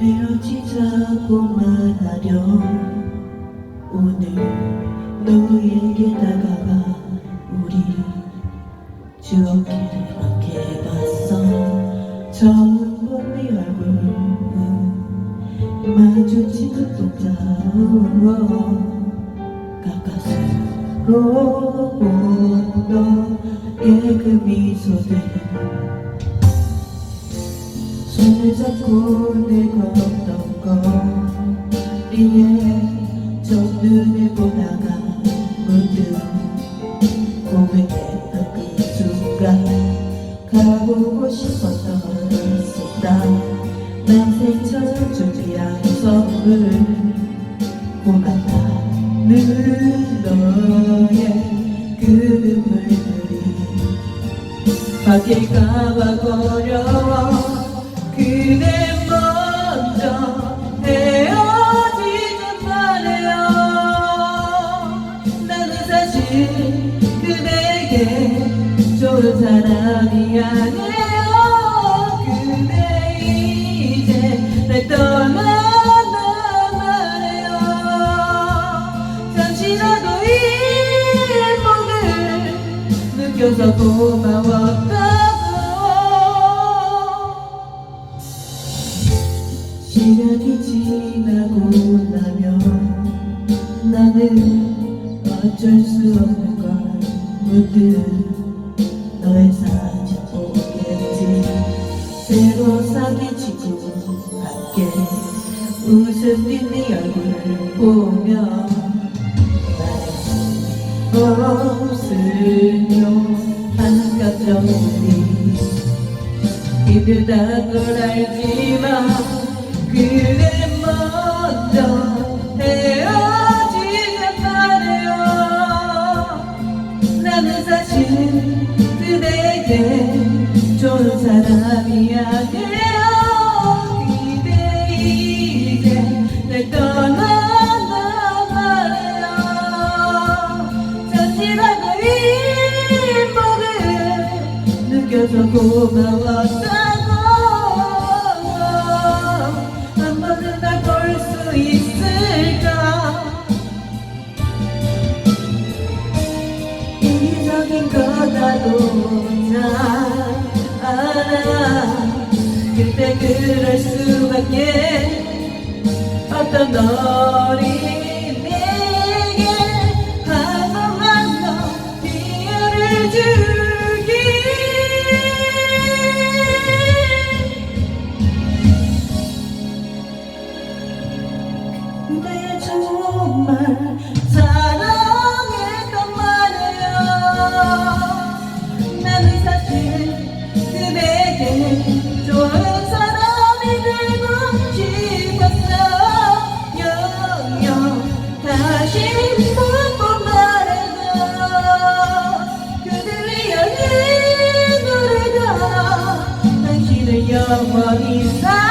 헤어지자고만 하렴. 오늘 너에게 다가가 우리 추억을 이렇게 봤어. 처음 본네 얼굴 마주치는 동자 가까스로 본 너의 그 미소들 손을 잡고 내가 걷던 거리에 저 눈을 보다가 문득 고백했던 그 순간 가보고 싶었던 있었다. 난생처럼 준비한 선물 고맙다는 너의 그 눈물들이 바뀔까봐 두려워 그대 먼저 헤어지지 말아요. 나는 사실 그대에게 좋은 사람이 아니에요. 그대 이제 날 떠나나 말해요. 잠시라도 이 행복을 느껴서 고마웠다 어쩔 수 없는 걸 문득 너의 사진 보겠지. 새로 친구 함께 웃음 띤네 얼굴 보며 없으며 한 감정들이 힘들다는 걸 알지만 그래 먼저 헤 사람이 아니에요 그대 이제 날 떠나나 말해요. 잠시라도 이 행복을 느껴서 고마웠다고 한 번은 날 볼 수 있을까? 이기적인 거다도 잘 알아. 그때 그럴 수밖에 어떤 너리 영원히 사